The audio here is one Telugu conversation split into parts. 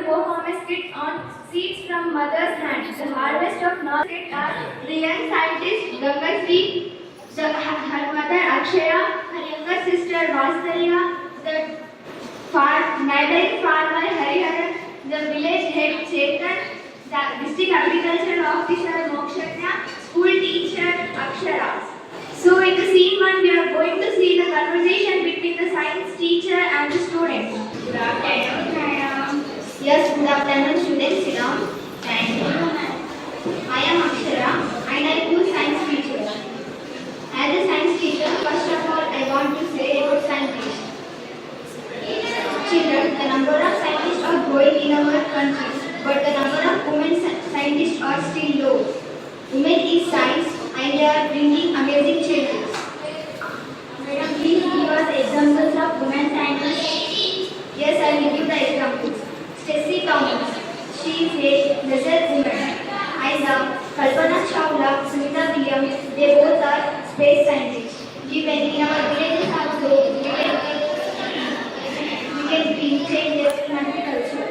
to perform a skit on seeds from mother's hand. The harvest of knowledge are the young scientist Gangasri, the, her mother Akshaya, her younger sister Vasalya, the far, neighboring farmer Hariharan, the village head Chetan, the district agriculture officer Mokshanya, school teacher Akshara. So in the scene one, we are going to see the conversation between the science teacher and the student. Good. Yes, good afternoon, students. Sit down. Thank you. Uh, I am Akshara and I am a science teacher. As a science teacher, first of all, I want to say about scientists. Children, the number of scientists are growing in our country, but the number of women scientists are still low. Women in science and they are bringing amazing changes. Madam, please give us examples of women scientists. Yes, I will give the examples. Stacy Thomas, she is a research woman. Isa, Kalpana Chawla, Sunita Williams, they both are space scientists. Even in our villages also, we can we can bring changes in agriculture.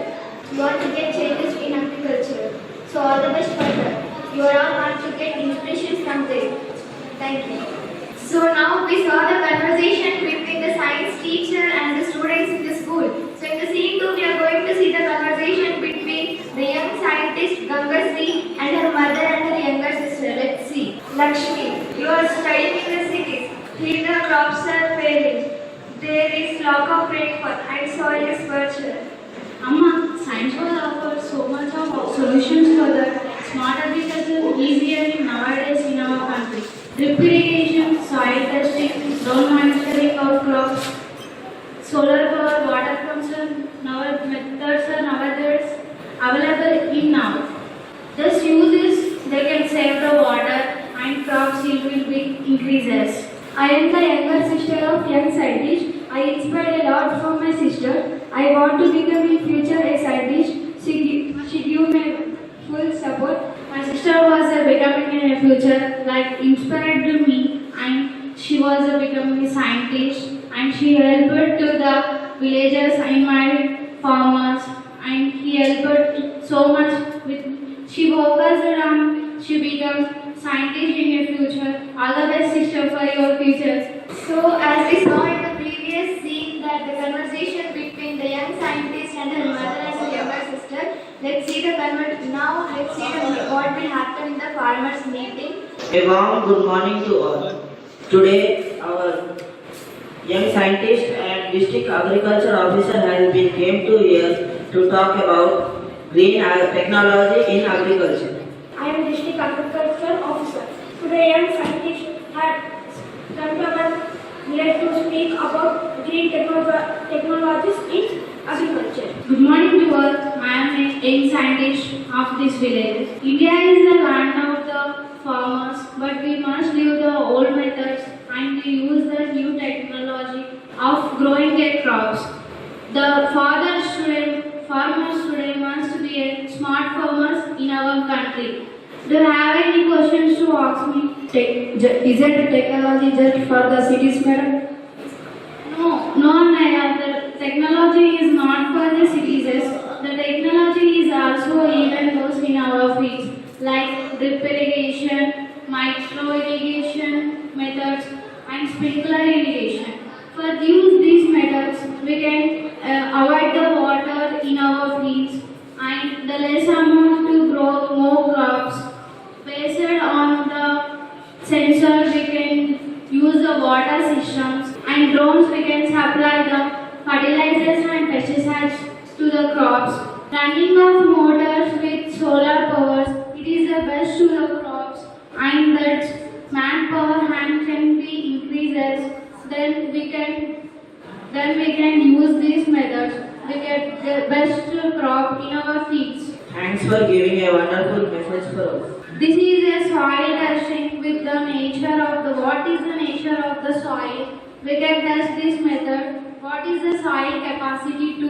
You want to get changes in agriculture. So all the best for that. You are all want to get inspiration from them. Thank you. So now we saw the conversation between the science teacher and the students in the school. So in the scene two, we are going to see the conversation between the young scientist Gangasri and her mother and her younger sister. Let's see. Lakshmi, you are studying in the cities. Here the crops are failing. There is lack of rainfall and soil is fertile. Amma, science was offered so much of solutions for that. Smart agriculture is easier nowadays in our country. Drip irrigation, soil testing, drone monitoring of crops, solar power, water consumption, now methods are nowadays available in now. Just use this, they can save the water and crops yield will be increases. I am the younger sister of young scientist. I inspired a lot from my sister. I want to become in future a scientist. She, she give me full support. My sister was a becoming in a future like inspired to me and she was a becoming a scientist and she helped to the villagers and my farmers and he helped so much with she focused on she become scientist in your future. All the best sister for your future. So, as we saw in the previous scene, that the conversation between the young scientist and her mother and her younger sister. Let's see the convert now. Let's see the, what will happen in the farmers' meeting. A warm good morning to all. Today, our young scientist and district agriculture officer has been came to here to talk about green technology in agriculture. I am district agriculture officer. Today, young scientist had come to our to speak about green technolo- technologies in agriculture. Good morning to all. I am a young scientist of this village. India is the land of the farmers, but we must leave the old methods and use the new technology of growing their crops. The father student, farmers today must be a smart farmers in our country. Do you have any questions to ask me? Is it technology just for the cities, madam? No, no, Naya. The technology is not for the citizens. The technology is also even goes in our fields, like drip irrigation, micro irrigation methods, and sprinkler irrigation. For use these methods, we can uh, avoid the water in our fields and the less amount to grow more crops. Based on the sensor, we can use the water systems and drones we can supply the fertilizers and pesticides to the crops. Running of motors with solar powers, it is the best to the crops and that manpower hand can be increases. Then we can then we can use these methods. We get the best crop in our fields. Thanks for giving a wonderful message for us. This is a soil testing with the nature of the what is the nature of the soil. We can test this method. What is the soil capacity to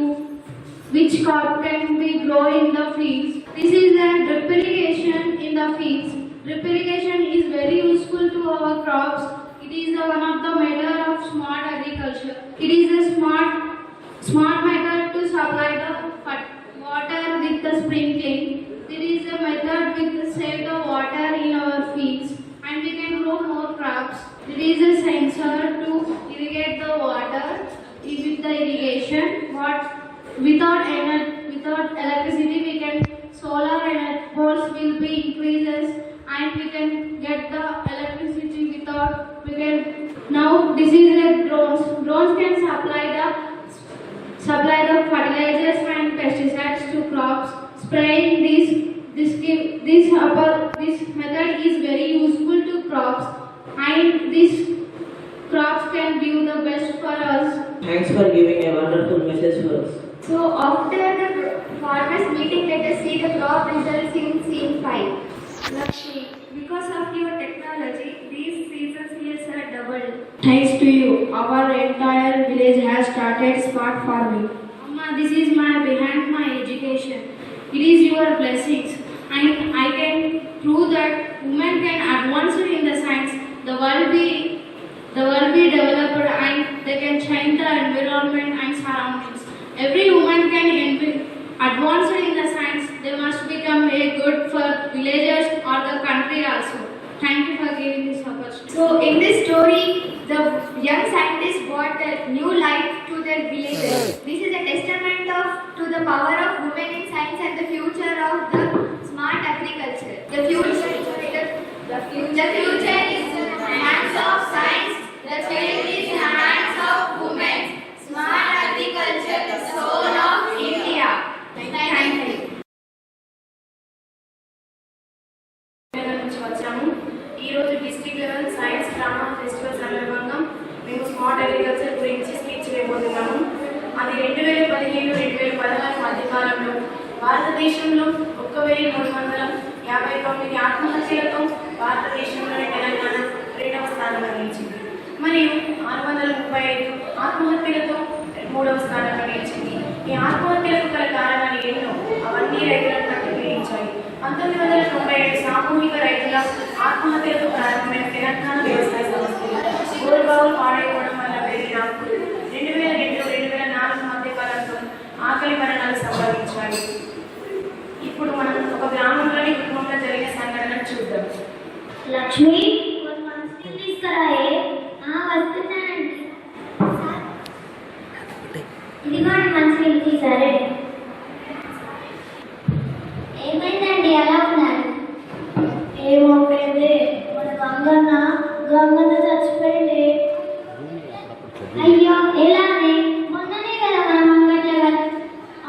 which crop can be grow in the fields. This is a drip irrigation in the fields. Drip irrigation is very useful to our crops. It is one of the method of smart agriculture. It is a smart smart method to supply the water with the sprinkling. There is a method with save the water in our fields and we can grow more crops. There is a sensor to irrigate the water with the irrigation. But without ener- without electricity, we can solar and poles will be increases and we can get the electricity without we can now this is a drones. Drones can supply the supply the fertilizers and pesticides to crops. Spraying this this this upper this method is very useful to crops and this crops can give the best for us. Thanks for giving a wonderful message for us. So after the farmers meeting, let us see the crop results in scene 5. Lakshmi, because of your technology, these seasons yields are doubled. Thanks to you, our entire village has started smart farming. Amma, this is my behind my education. It is your blessings, and I can prove that women can advance in the science. The world be the world be developed, and they can change the environment and surroundings. Every woman can advance in the science. They must become a good for villagers or the country also. Thank you for giving this opportunity. So in this story, the young scientists brought a new life to their villages. This is a testament to the power of women in science and the future of the smart agriculture. The future, the, the future, the future is in the hands of science. The future భారతదేశంలో ఒక్క వెయ్యి మూడు వందల యాభై తొమ్మిది ఆత్మహత్యలతో భారతదేశంలోని తెలంగాణ రెండవ స్థానంలో నిలిచింది మరియు ఆరు వందల ముప్పై ఐదు ఆత్మహత్యలతో మూడవ స్థానంలో నిలిచింది ఈ ఆత్మహత్యలకు గల కారణాలు ఎన్నో అవన్నీ రైతులను పట్టి పంతొమ్మిది వందల తొంభై ఏడు సామూహిక రైతుల ఆత్మహత్యలతో ప్రారంభమైన తెలంగాణ వ్యవసాయ సమస్యలు గోరుబావులు పాడైపోవడం వల్ల పెరిగిన రెండు వేల రెండు రెండు వేల నాలుగు మధ్య కాలంలో ఆకలి మరణాలు సంభవించాయి. ఇప్పుడు మనం ఒక గ్రామంలోని కుటుంబంలో జరిగిన సంఘటనను చూద్దాం. లక్ష్మి తీసుకురాయే. వస్తున్నానండి. ఇదిగోండి మంచి సరే ఏమైందండి? ఎలా ఉన్నారు? ఏమవుతుంది మన గంగన్న గంగన్న చచ్చిపోయింది అయ్యో ఎలానే మొన్ననే కదా మనం అంగట్లో కదా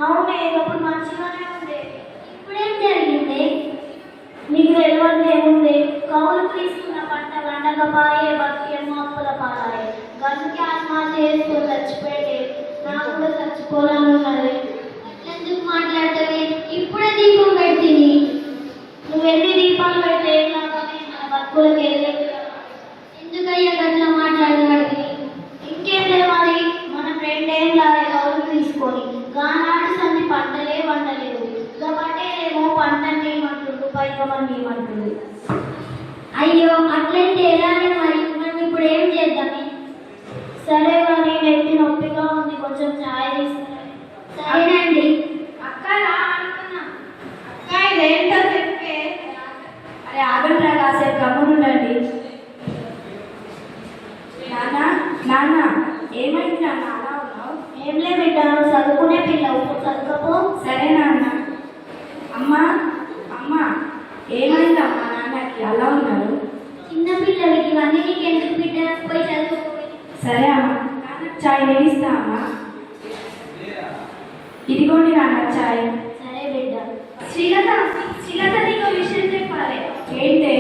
అవునే అప్పుడు మంచిగానే ఉంది ఇప్పుడేం జరిగింది నీకు తెలియదు ఏముంది కౌలు తీసుకున్న పంట వండకపాయే బతికేమో అప్పుల పాలాయే గనుకి ఆత్మహత్య చేసుకొని చచ్చిపోయింది నాకు కూడా చచ్చిపోవాలని ఉన్నది ఎందుకు మాట్లాడుతుంది ఇప్పుడే దీపం పెట్టింది నువ్వు ఎన్ని దీపాలు పెడితే ఏం లాభమే మన బతుకులకు వెళ్ళలేదు ఎందుకయ్యా గట్లా మాట్లాడగలిగి ఇంకేం లేవాలి మన ఫ్రెండ్ ఏం లాగే కౌలు తీసుకొని గానాడు సంది పంటలే పంటలేవు కాబట్టి ఏమో పంటని ఏమంటుండు పైకమని ఏమంటుండు అయ్యో అట్లయితే ఎలానే మరి మనం ఇప్పుడు ఏం చేద్దామే సరే కానీ నెత్తి నొప్పిగా ఉంది కొంచెం ఛాయ్ తీసుకురా సరేనండి అక్క రా అనుకున్నా అక్క ఇదేంటో చెప్పే అరే ఆగండి కాసేపు గమ్మునుండండి. నాన్న నాన్న ఏమైంది నాన్న? అలా ఉన్నావు? ఏం లే బిడ్డ చదువుకునే పిల్లవు. చదువుకోపో. సరే నాన్న. అమ్మా అమ్మా ఏమైంది అమ్మా? నాన్నకి అలా ఉన్నారు? చిన్న పిల్లలకి ఇవన్నీ నీకు ఎందుకు బిడ్డ? పోయి చదువుకో. సరే అమ్మా. నాన్న చాయ్ వేయిస్తా అమ్మా. ఇదిగోండి నాన్న చాయ్. సరే బిడ్డ. శ్రీలత శ్రీలత నీకు విషయం చెప్పాలి ఏంటే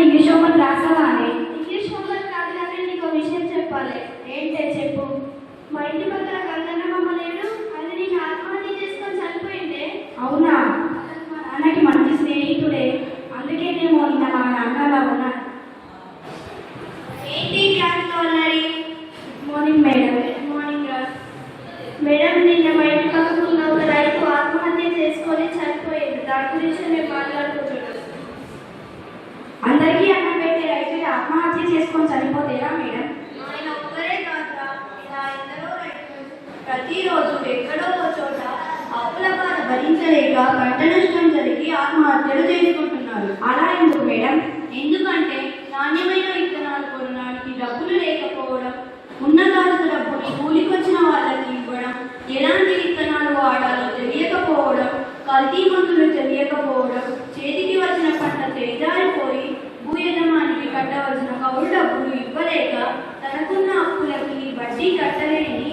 ఇంకా ఇంగ్లీష్ హోంవర్క్ రాసావా అని? ఇంగ్లీష్ హోంవర్క్ కాదు కానీ నీకు విషయం చెప్పాలి. ఏంటే చెప్పు? మా ఇంటి పక్కన గంగన్న మమ్మ లేడు. అది నేను ఆత్మహత్య చేసుకొని చనిపోయిందే. అవునా? మా నాన్నకి మంచి స్నేహితుడే. అందుకే నేను నిన్న మా నాన్నలా ఉన్నాను ఏంటి క్లాస్లో ఉన్నది? మార్నింగ్ మేడం మార్నింగ్ మేడం నిన్న మా ఇంటి పక్కన ఉన్న ఒక రైతు ఆత్మహత్య చేసుకొని చనిపోయింది దాని గురించి మేము మాట్లాడుకుంటున్నాం అందరికీ అన్నం పెట్టే రైతులు ఆత్మహత్య చేసుకొని చనిపోతేరా మేడం? ఆయన ఒక్కరే కాదురా ఇలా ఎందరో ప్రతిరోజు ఎక్కడో ఒక చోట అప్పుల బాధ భరించి భరించలేక పంట నష్టం జరిగి ఆత్మహత్యలు చేసుకుంటున్నారు. అలా ఎందుకు మేడం? ఎందుకంటే నాణ్యమైన విత్తనాలు కొనడానికి డబ్బులు లేకపోవడం ఉన్న కాస్త డబ్బుని కూలికొచ్చిన వాళ్ళకి ఇవ్వడం ఎలాంటి విత్తనాలు వాడాలో తెలియకపోవడం కల్తీ మందులు తెలియకపోవడం చేతికి వచ్చిన పంట యజమానికి కట్టవలసిన కౌలు డబ్బులు ఇవ్వలేక తనకున్న అప్పులకి వడ్డీ కట్టలేని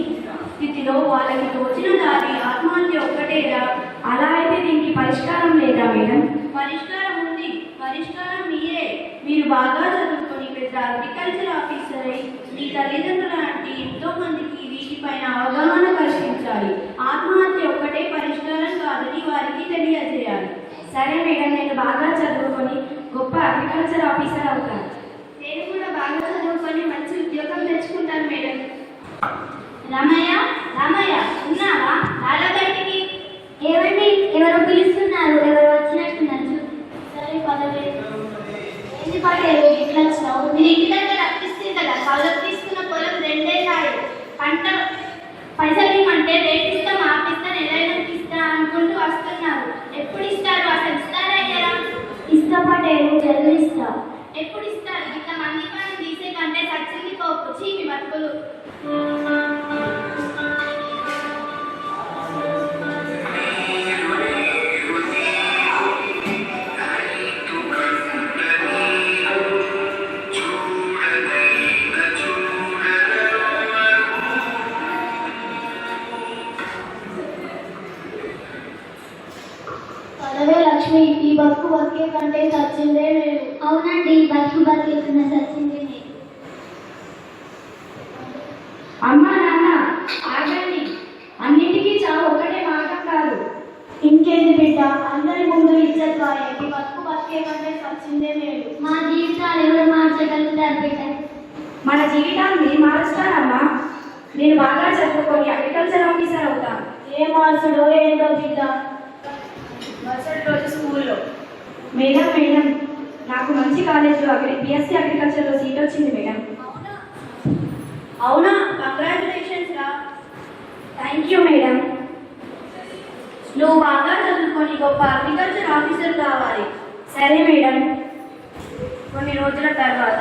స్థితిలో వాళ్ళకి తోచిన దారి ఆత్మహత్య ఒక్కటేరా? అలా అయితే దీనికి పరిష్కారం లేదా మేడం? పరిష్కారం ఉంది. పరిష్కారం మీరే. మీరు బాగా చదువుకొని పెద్ద అగ్రికల్చర్ ఆఫీసర్ అయి మీ తల్లిదండ్రుల లాంటి ఎంతో మందికి వీటిపైన అవగాహన కల్పించాలి. ఆత్మహత్య ఒక్కటే పరిష్కారం కాదని వారికి తెలియజేయాలి. సరే మేడం నేను బాగా చదువుకొని గొప్ప అగ్రికల్చర్ ఆఫీసర్ అవుతాను. చదువుకొని మంచి ఉద్యోగం తెచ్చుకుంటారు మేడం. రామయ్య రామయ్య ఉన్నావా? రాలా బయటికి ఏమండి? ఎవరో పిలుస్తున్నారు ఎవరు వచ్చినట్టున్నారు సరే పదవే. ఏంటి పటేలు ఇట్లా వచ్చినావు నేను ఇంటి దగ్గర అప్పిస్తుంది కదా? కౌలకు తీసుకున్న పొలం రెండే కాదు పంట పైసలు ఇవ్వమంటే రేట్ ఇస్తాం ఆపిస్తా నెలైనాకి ఇస్తా అనుకుంటూ వస్తున్నారు. ఎప్పుడు ఇస్తారు? అసలు ఇస్తారా అయ్యారా ఇస్తా పటేలు జల్లు ఇస్తా. ఎప్పుడు ఇస్తారు? ఇంత మంది పని తీసే కంటే సచ్చింది పోపు చీమి బతుకులు. బిఎస్సీ అగ్రికల్చర్లో సీట్ వచ్చింది మేడం. అవునా? కంగ్రాచులేషన్స్ రా. Thank you madam. నువ్వు బాగా చదువుకొని గొప్ప అగ్రికల్చర్ ఆఫీసర్ కావాలి. సరే మేడం. కొన్ని రోజుల తర్వాత.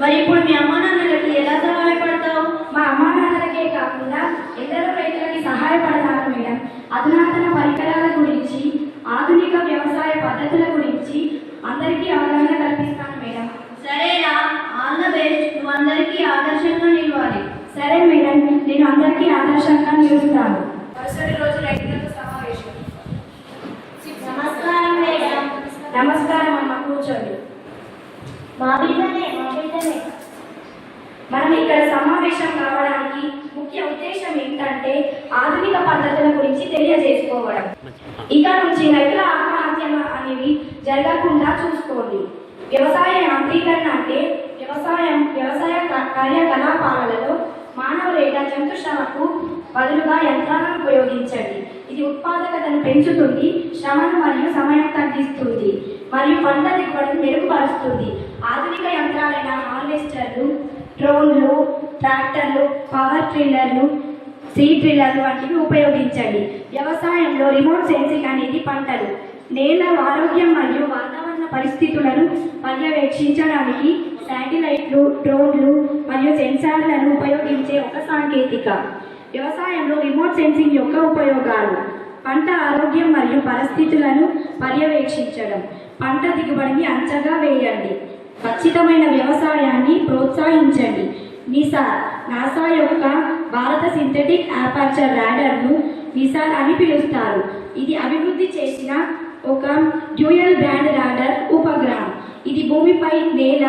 మరి ఇప్పుడు మీ అమ్మ నాన్నలకి ఎలా సహాయపడతావు? మా అమ్మా నాన్నలకే కాకుండా ఎందరో రైతులకి సహాయపడతాను మేడం. అధునాతన పరికరాల గురించి ఆధునిక వ్యవసాయ పద్ధతుల గురించి అందరికీ అవగాహన కల్పిస్తాను మేడం. సరేరా ఆల్ ద బెస్ట్. నువ్వు అందరికీ ఆదర్శంగా నిలవాలి. సరే మేడం నేను అందరికీ ఆదర్శంగా నిలుస్తాను. మరుసటి రోజు రైతులకు సమావేశం. నమస్కారం మేడం. నమస్కారం అమ్మ కూర్చోండి. మా బిడ్డనే మా బిడ్డనే మనం ఇక్కడ సమావేశం కావడానికి ముఖ్య ఉద్దేశం ఏంటంటే ఆధునిక పద్ధతుల గురించి తెలియజేసుకోవడం. ఇక నుంచి రైతుల ఆత్మహత్యలు అనేవి జరగకుండా చూసుకోండి. వ్యవసాయ యాంత్రీకరణ అంటే వ్యవసాయం వ్యవసాయ కార్యకలాపాలలో మానవులేట జంతు శ్రమకు బదులుగా యంత్రాలను ఉపయోగించండి. ఇది ఉత్పాదకతను పెంచుతుంది శ్రమను మరియు సమయం తగ్గిస్తుంది. మరియు పంట దిగుబడిని మెరుగుపరుస్తుంది. ఆధునిక యంత్రాలైన హార్వెస్టర్లు డ్రోన్లు ట్రాక్టర్లు పవర్ ట్రిల్లర్లు సీడ్ డ్రిల్లర్లు వంటివి ఉపయోగించండి. వ్యవసాయంలో రిమోట్ సెన్సింగ్ అనేది పంటలు. నేల ఆరోగ్యం మరియు వాతావరణ పరిస్థితులను పర్యవేక్షించడానికి శాటిలైట్లు డ్రోన్లు మరియు సెన్సార్లను ఉపయోగించే ఒక సాంకేతిక. వ్యవసాయంలో రిమోట్ సెన్సింగ్ యొక్క ఉపయోగాలు. పంట ఆరోగ్యం మరియు పరిస్థితులను పర్యవేక్షించడం. పంట దిగుబడిని అంచగా వేయండి. ఖచ్చితమైన వ్యవసాయాన్ని ప్రోత్సహించండి. నిసార్ నాసా యొక్క భారత సింథటిక్ ఆపర్చర్ రాడర్ను నిసార్ అని పిలుస్తారు. ఇది అభివృద్ధి చేసిన ఒక డ్యూయల్ బ్యాండ్ రాడర్ ఉపగ్రహం. ఇది భూమిపై నేల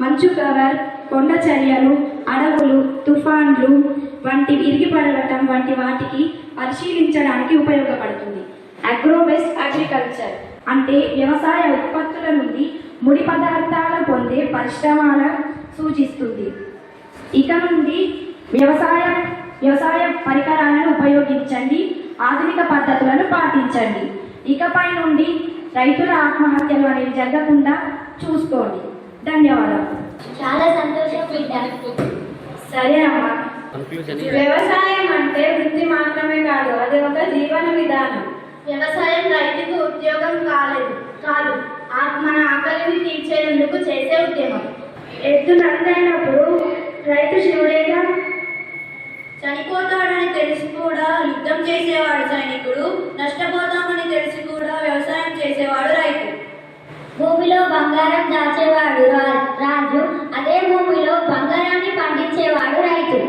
మంచు కవర్ కొండ చర్యలు అడవులు తుఫాన్లు వంటి విరిగిపడటం వంటి వాటికి పరిశీలించడానికి ఉపయోగపడుతుంది. అగ్రోబెస్ అగ్రికల్చర్ అంటే వ్యవసాయ ఉత్పత్తుల నుండి ముడి పదార్థాలు పొందే పరిశ్రమల సూచిస్తుంది. ఇక నుండి వ్యవసాయ వ్యవసాయ పరికరాలను ఉపయోగించండి ఆధునిక పద్ధతులను పాటించండి. ఇకపై నుండి రైతుల ఆత్మహత్యలు అనేవి జరగకుండా చూసుకోండి. ధన్యవాదాలు. చాలా సంతోషం బిడ్డ సరే అమ్మా. వ్యవసాయం అంటే వృత్తి మాత్రమే కాదు అది ఒక జీవన విధానం. వ్యవసాయం రైతుకు ఉద్యోగం కాలేదు కాదు. మన ఆకలిని తీర్చేందుకు చేసే ఉద్యమం. ఎద్దు నందైనప్పుడు రైతు శివుడేగా? చనిపోతాడని తెలిసి కూడా యుద్ధం చేసేవాడు సైనికుడు నష్టపోతామని తెలిసి కూడా వ్యవసాయం చేసేవాడు రైతు. భూమిలో బంగారం దాచేవాడు రాజు అదే భూమిలో బంగారాన్ని పండించేవాడు రైతు.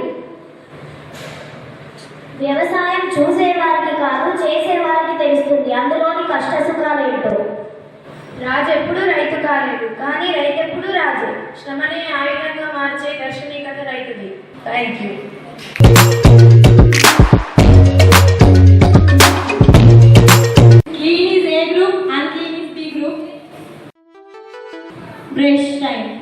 వ్యవసాయం చూసేవారికి కాదు చేసేవారికి తెలుస్తుంది. అందులోని కష్ట సుఖాలు ఏంటో? రాజు ఎప్పుడు రైతు కాలేదు కానీ రైతు ఎప్పుడు రాజు. శ్రమని ఆయుధంగా మార్చే దర్శనీకత రైతుది. Thank you Clean is A group, unclean is B group. Brush time.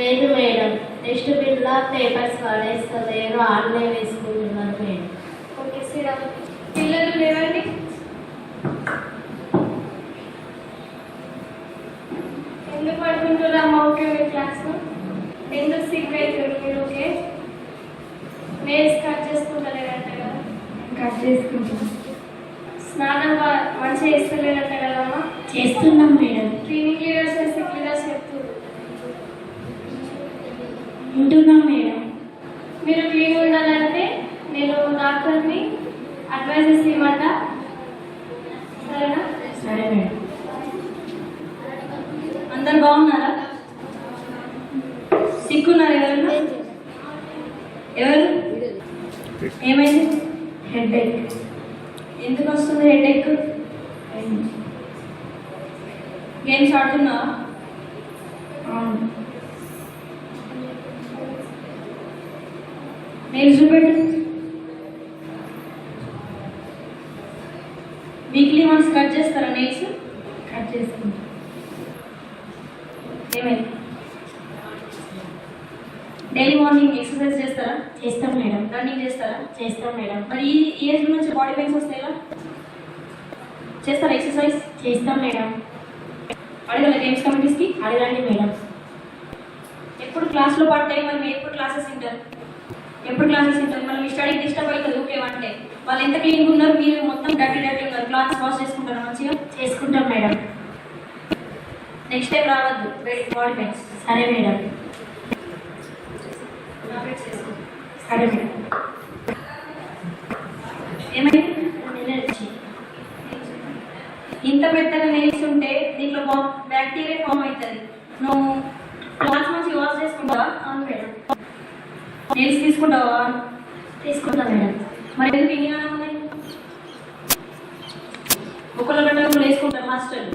లేదు మేడం. నెక్స్ట్ బిల్లా పేపర్స్ పడేస్తలేరు ఆడనే వేసుకుంటున్నారు మేడం. ఓకే సిరప్ పిల్లలు లేవండి? ఎందుకు పడుకుంటున్నామా ఓకే మీ క్లాస్లో ఎందుకు సిక్ అవుతుంది మీరు? ఓకే? నేల్స్ కట్ చేసుకుంటలేరంట కదా. కట్ చేసుకుంటాం స్నానం మంచిగా చేస్తలేరంట కదమ్మా చేస్తున్నాం madam. Cleaning leaders sick leaders చెప్తున్నారు వింటున్నాం మేడం. మీరు క్లీన్ ఉండాలంటే నేను డాక్టర్ని అడ్వైజెస్ ఇవ్వమంట సరేనా? సరే మేడం. అందరు బాగున్నారా? సిక్కున్నారు ఎవరన్నా? ఎవరు? ఏమైంది? హెడేక్ ఎందుకు వస్తుంది హెడేక్ గేమ్స్ ఆడుతున్నావా? అవును. నేను చూపెట్టు. వీక్లీ వన్స్ కట్ చేస్తారా నెయిల్స్ కట్ చేసుకుంటాం ఏమైంది? డైలీ మార్నింగ్ ఎక్సర్సైజ్ చేస్తారా? చేస్తాం మేడం. రన్నింగ్ చేస్తారా? చేస్తాం మేడం. మరి ఈ ఏజ్ నుంచి బాడీ పెయిన్స్ వస్తాయా? చేస్తారా ఎక్సర్సైజ్ చేస్తాం మేడం. అడగల గేమ్స్ కమిటీస్కి అడగండి మేడం. ఎప్పుడు క్లాస్లో పడితే మరి మీరు ఎప్పుడు క్లాసెస్ వింటారు? ఎప్పుడు క్లాసెస్ ఉంటుంది మనం మీ స్టడీకి డిస్టర్బ్ అవుతుంది ఊకేమంటే వాళ్ళు ఎంత క్లీన్గా ఉన్నారు మీరు మొత్తం డర్టీ డర్టీ ఉన్నారు క్లాస్ వాష్ చేసుకుంటారు. మంచిగా చేసుకుంటాం మేడం నెక్స్ట్ టైం రావద్దు. బాడీ పెయిన్స్ సరే మేడం సరే మేడం ఏమైంది ఇంత పెద్దగా నెయిల్స్ ఉంటే దీంట్లో బ్యాక్టీరియా ఫామ్ అవుతుంది. నువ్వు క్లాస్ మంచి వాష్ చేసుకుంటావా? అవును మేడం నెయిల్స్ తీసుకుంటావా? తీసుకుంటాం మేడం. మరి ఎందుకు ఉన్నాయి ఒకళ్ళ బట్టలు వేసుకుంటారు హాస్టల్.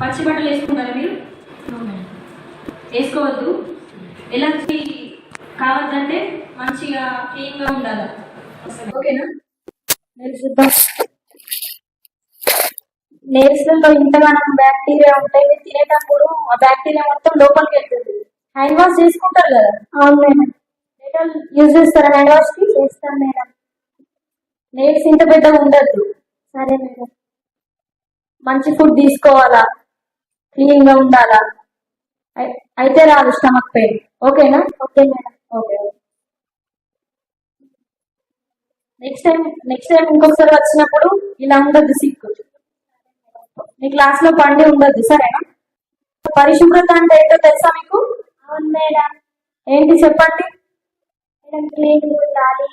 పచ్చి బట్టలు వేసుకుంటారా మీరు? వేసుకోవద్దు. ఎలర్జీ కావద్దంటే మంచిగా క్లీన్గా ఉండాలి. ఓకేనా? నేల్స్లలో ఇంతగానం బ్యాక్టీరియా ఉంటాయి. తినేటప్పుడు ఆ బ్యాక్టీరియా మొత్తం లోపలికి వెళ్తుంది. హ్యాండ్ వాష్ చేసుకుంటారు కదా? అవును మేడం. డెటాల్ యూజ్ చేస్తారా హ్యాండ్ వాష్కి చేస్తాను మేడం. నేల్స్ ఇంత పెద్దగా ఉండద్దు. సరే మేడం. మంచి ఫుడ్ తీసుకోవాలా? క్లీన్గా ఉండాలా? అయి- అయితే రాదు స్టమక్ పెయిన్. ఓకేనా? Okay madam. Okay next time next time ఇంకొకసారి వచ్చినప్పుడు ఇలా ఉండదు సిక్కు మీ క్లాస్లో పండి ఉండదు సరేనా? పరిశుభ్రత అంటే ఏంటో తెలుసా మీకు? అవును మేడం. ఏంటి చెప్పండి? మేడం క్లీన్ ఉండాలి.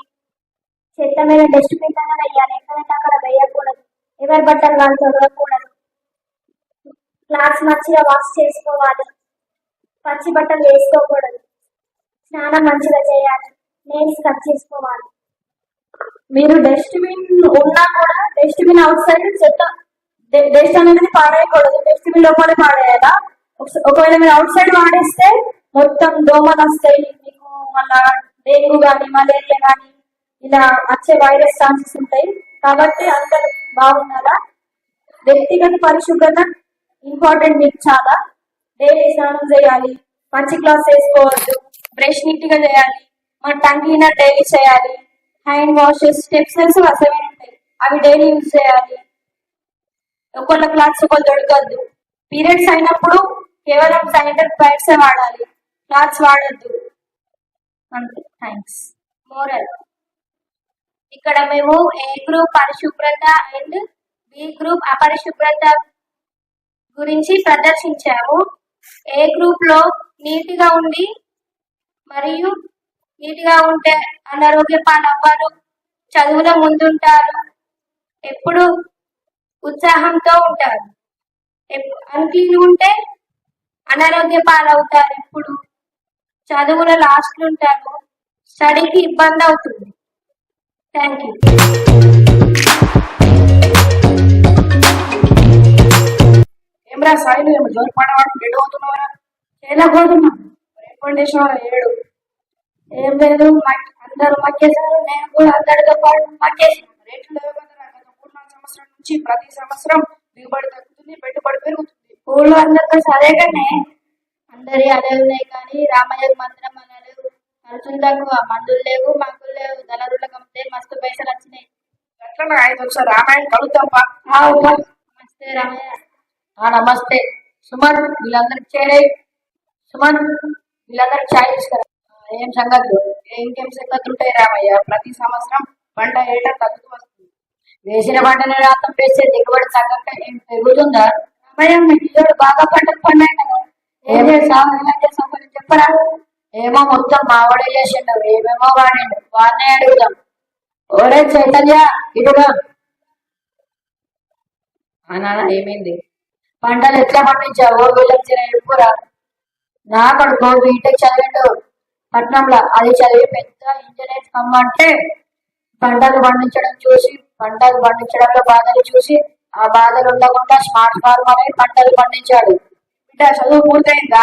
చెత్త మీద డస్ట్బిన్ అన్న వేయాలి. ఎక్కడంటే అక్కడ వేయకూడదు. ఎవరి బట్టలు వాళ్ళు చదవకూడదు క్లాస్ మంచిగా వాష్ చేసుకోవాలి. పచ్చి బట్టలు వేసుకోకూడదు. స్నానం మంచిగా చేయాలి. నెయిల్స్ కట్ చేసుకోవాలి. మీరు డస్ట్బిన్ ఉన్నా కూడా డస్ట్బిన్ అవుట్ సైడ్ చెత్త డస్ట్ అనేది పాడేయకూడదు. డస్ట్బిన్ లోపలే పాడేయాలా? ఒకవేళ మీరు అవుట్ సైడ్ వాడేస్తే మొత్తం దోమలు వస్తాయి. మీకు మళ్ళా డెంగ్యూ కానీ మలేరియా కానీ ఇలా వచ్చే వైరస్ ఛాన్సెస్ ఉంటాయి. కాబట్టి అందరూ బాగుండాలా వ్యక్తిగత పరిశుభ్రత ఇంపార్టెంట్ మీకు చాలా. డైలీ స్నానం చేయాలి మంచి క్లాస్ వేసుకోవద్దు బ్రష్ నీట్గా చేయాలి మన టంగ్ క్లీనర్ డైలీ చేయాలి హ్యాండ్ వాషెస్ స్టెప్స్ అసలు ఉంటాయి. అవి డైలీ యూజ్ చేయాలి. ఒకళ్ళ క్లాస్ ఒకళ్ళు దొరకద్దు. పీరియడ్స్ అయినప్పుడు కేవలం శానిటరీ ప్యాడ్సే వాడాలి. క్లాత్స్ వాడద్దు. అంతే. థ్యాంక్స్ మోరల్ ఇక్కడ మేము ఏ గ్రూప్ పరిశుభ్రత అండ్ బి గ్రూప్ అపరిశుభ్రత గురించి ప్రదర్శించాము. ఏ గ్రూప్లో నీటిగా ఉండి మరియు నీటిగా ఉంటే అనారోగ్య పాలవ్వరు చదువులో ముందుంటారు ఎప్పుడు ఉత్సాహంతో ఉంటారు. అన్క్లీన్ ఉంటే అనారోగ్య పాలవుతారు ఎప్పుడు. చదువులో లాస్ట్ ఉంటారు స్టడీకి ఇబ్బంది అవుతుంది. థ్యాంక్ యూ ఏమరా సాయిలు ఏమో జోరు పాడవాడు గెడు అవుతున్నావరా? చేయలేకపోతున్నా రికమెండేషన్ ఏడు ఏం లేదు అందరూ మక్కేశారు నేను కూడా అందరితో పాటు మక్కేసాను రేట్లు గత మూడు నాలుగు సంవత్సరాల నుంచి ప్రతి సంవత్సరం దిగుబడి తగ్గుతుంది పెట్టుబడి పెరుగుతుంది. ఊళ్ళో అందరితో సరేగానే. అందరి అదే ఉన్నాయి కానీ రామయ్య మంత్రం అనలేవు తక్కువ మందులు లేవు మందులు లేవు. దళరులకు అమ్మితే మస్తు పైసలు వచ్చినాయి. ఒకసారి రామాయణం కలుగుతాంపా. నమస్తే రామయ్య. నమస్తే. సుమన్ వీళ్ళందరికి చేరే సుమన్ వీళ్ళందరికి ఛాయ్ తీసుకురా. ఏం సంగతులు? ఇంకేం సంగతులు ఉంటాయి రామయ్య? ప్రతి సంవత్సరం పంట ఏటా తగ్గుతూ వస్తుంది. వేసిన పంటనే రాత్రం వేస్తే దిగుబడి తగ్గక ఏం పెరుగుతుందా? రామయ్య బాగా పంటలు పండాయి కదా. ఏం చేసావు ఎలా చేసావు కొంచెం చెప్పరా? ఏమో మొత్తం మావాడే చేసిండు ఏమేమో వాడిండు. వాడినే అడుగుదాం. ఓరే చైతన్య ఇదిగా. ఆ ఏమైంది? పంటలు ఎట్లా పండించావు? వీళ్ళకి చిన్న ఎప్పురా నా కొడుకు బీటెక్ చదివిండు. పట్నంలో అది చదివి పెద్ద ఇంజనీర్ కమ్మంటే పంటలు పండించడం చూసి పంటలు పండించడంలో బాధలు చూసి ఆ బాధలు ఉండకుండా స్మార్ట్ ఫార్మర్ అయి పంటలు పండించాడు. బిడ్డ చదువు పూర్తయిందా?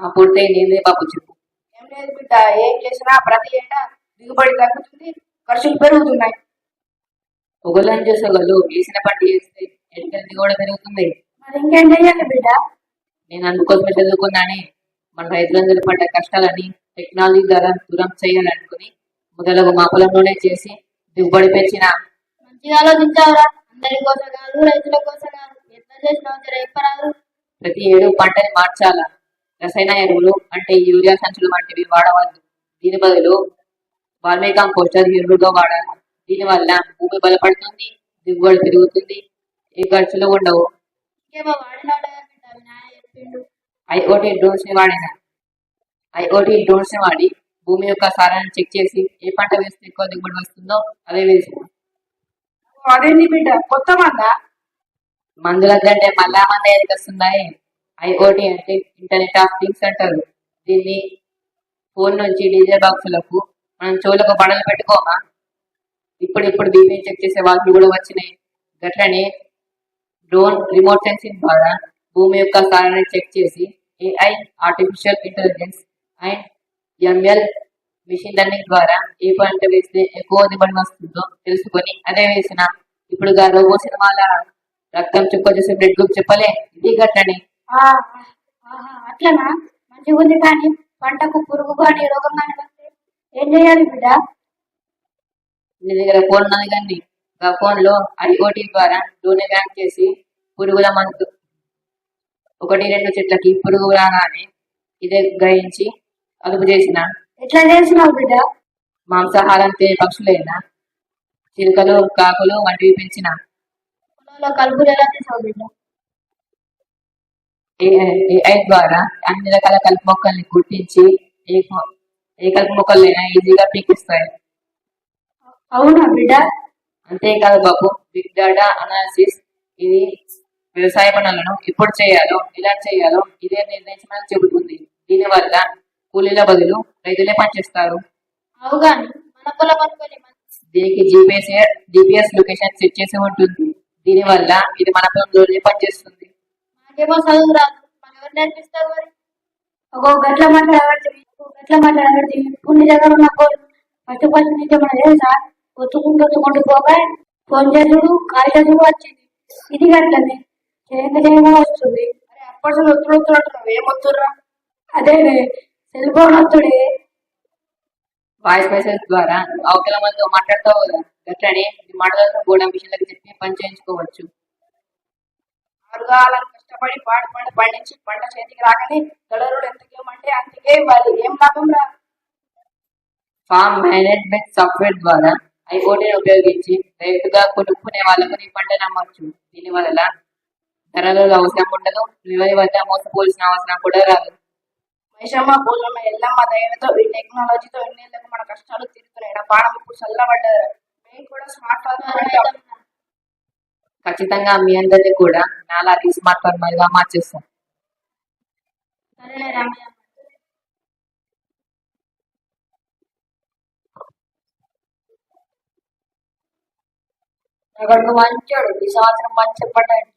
పూర్తయింది. ఏంది బాబు చెప్పు. ఏం లేదు బిడ్డ ఏం చేసినా ప్రతి ఏటా దిగుబడి తగ్గుతుంది ఖర్చులు పెరుగుతున్నాయి. ఒకళ్ళని చేసేవాళ్ళు వేసిన పంట చేస్తే ఎన్నికల దిగుబడి పెరుగుతుంది. మరి ఇంకేం చెయ్యాలి బిడ్డ? నేను అందుకోసమే చదువుకున్నాని. మన రైతులందరూ పడ్డ కష్టాలని టెక్నాలజీ ద్వారా దూరం చేయాలనుకుని మొదలగు మా పొలంలోనే చేసి దిగుబడి పెంచిన. మంచిగా ఆలోచించావురా. అందరి కోసం కాదు రైతుల కోసం కాదు ఎట్లా చేసినావు జర చెప్పరాదు ప్రతి ఏడు పంటని మార్చాలా? రసాయన ఎరువులు అంటే యూరియా సంచులు వంటివి వాడవద్దు. దీని బదులు వర్మీ కంపోస్టర్ ఎరువుగా వాడాలి. దీనివల్ల భూమి బలపడుతుంది దిగుబడి పెరుగుతుంది ఏ ఖర్చులు ఉండవు. ఐఓటీ డ్రోన్స్ని వాడిన? ఐఓటీ డ్రోన్స్ని వాడి భూమి యొక్క సారాన్ని చెక్ చేసి ఏ పంట వేస్తే ఎక్కువ దిగుబడి వస్తుందో అవే వేసిన అదేంటి బిడ్డ? కొత్త మందులంటే మళ్ళా మంది ఏదికి వస్తున్నాయి ఐఓటీ అంటే ఇంటర్నెట్ ఆఫ్ థింగ్స్ అంటారు. దీన్ని ఫోన్ నుంచి డీజే బాక్సులకు మనం చెవులకు పడలు పెట్టుకోమా? ఇప్పుడు ఇప్పుడు బీపీ చెక్ చేసే వాళ్ళు కూడా వచ్చినాయి. గట్లనే డ్రోన్ రిమోట్ సెన్సింగ్ ద్వారా భూమి యొక్క స్థానాన్ని చెక్ చేసి AI artificial intelligence and ML machine learning ద్వారా ఏ పంట వేస్తే ఎక్కువ దిగుబడి వస్తుందో తెలుసుకొని అదే వేసిన. ఇప్పుడు గా రోబో సినిమాల రక్తం చుక్క చూసి బ్లడ్ గ్రూప్ చెప్పలే ఇది గట్లని. అట్లనా? మంచిగా ఉంది కానీ పంటకు పురుగు కానీ రోగం కానీ వస్తే ఏం చేయాలి బిడ్డ? నీ దగ్గర ఫోన్ ఉన్నది కానీ ఆ ఫోన్లో ఐఓటీ ద్వారా డ్రోన్ బ్యాంక్ చేసి పురుగుల మందు ఒకటి రెండు చెట్లకి పురుగు రాగానే ఇదే గ్రహించి అదుపు చేసిన. ఎట్లా చేసినావు బిడ్డ? మాంసాహారం తినే పక్షులైన చిలుకలు కాకులు వంటివి పెంచిన. కలుపులు ఎలా చేసావు బిడ్డ? ఏఐ ద్వారా అన్ని రకాల కలుపు మొక్కల్ని గుర్తించి ఏ ఏ కలుపు మొక్కలైనా ఈజీగా పీకిస్తాయి. అవునా బిడ్డ? అంతేకాదు బాబు బిగ్ డేటా అనాలిసిస్ ఇది వ్యవసాయ పనులను ఎప్పుడు చేయాలో ఎలా చేయాలో ఇదే నిర్ణయించమని చెబుతుంది. దీనివల్ల కూలీల బదులు రైతులే పనిచేస్తారు. అవు కానీ మన పొలం దీనికి జీపీఎస్ జీపీఎస్ లొకేషన్ సెట్ చేసి ఉంటుంది. దీనివల్ల ఇది మన పొలంలోనే పనిచేస్తుంది. నాకేమో చదువు రాదు. మనం ఎవరు నేర్పిస్తారు మరి? ఒక గట్ల మాట్లాడబడుతుంది గట్ల మాట్లాడబడుతుంది ఇప్పుడు నీ దగ్గర ఉన్న ఫస్ట్ ఫస్ట్ నుంచి మన తెలుసా ఒత్తుకుంటూ ఒత్తుకుంటూ పోగా ఫోన్ చేసుడు కాల్ వచ్చింది. ఇది గట్లనే. చేయంగా చేయంగా వస్తుంది. అప్పటి ఒత్తుడు ఒత్తుడు అంటున్నావు. ఏం ఒత్తుర్రా? అదే సెల్ ఫోన్ వస్తుడే వాయిస్ మెసేజ్ ద్వారా అవతల మందితో మాట్లాడతావు కదా. ఈ మాటలతో కూడా మిషన్లకు చెప్పి పని చేయించుకోవచ్చు. ఆరుగాలని కష్టపడి పాడి పంట పండించి పంట చేతికి రాగానే దళరుడు ఎంతకేమంటే అంతకే ఇవ్వాలి. ఏం లాభం రా? ఫామ్ మేనేజ్మెంట్ సాఫ్ట్వేర్ ద్వారా ఐఓటీని ఉపయోగించి రైతుగా కొనుక్కునే వాళ్ళకు నీ పంటను అమ్మచ్చు దీనివల్ల ధరలలో అవసరం ఉండదు. ఎవరి వద్ద మోసపోల్సిన అవసరం కూడా రాదు. మైసమ్మ పూలమ్మ ఎల్లమ్మ దయలతో ఈ టెక్నాలజీతో ఎన్నేళ్ళకు మన కష్టాలు తీరుతున్నాయి. పానం ఇప్పుడు చల్లబడ్డారు కూడా స్మార్ట్ ఫోన్ వాడతాం. ఖచ్చితంగా మీ అందరినీ కూడా నాలాగే స్మార్ట్ ఫార్మర్గా మార్చేస్తాం మంచోడు ఈ సంవత్సరం మంచి పడ్డాడు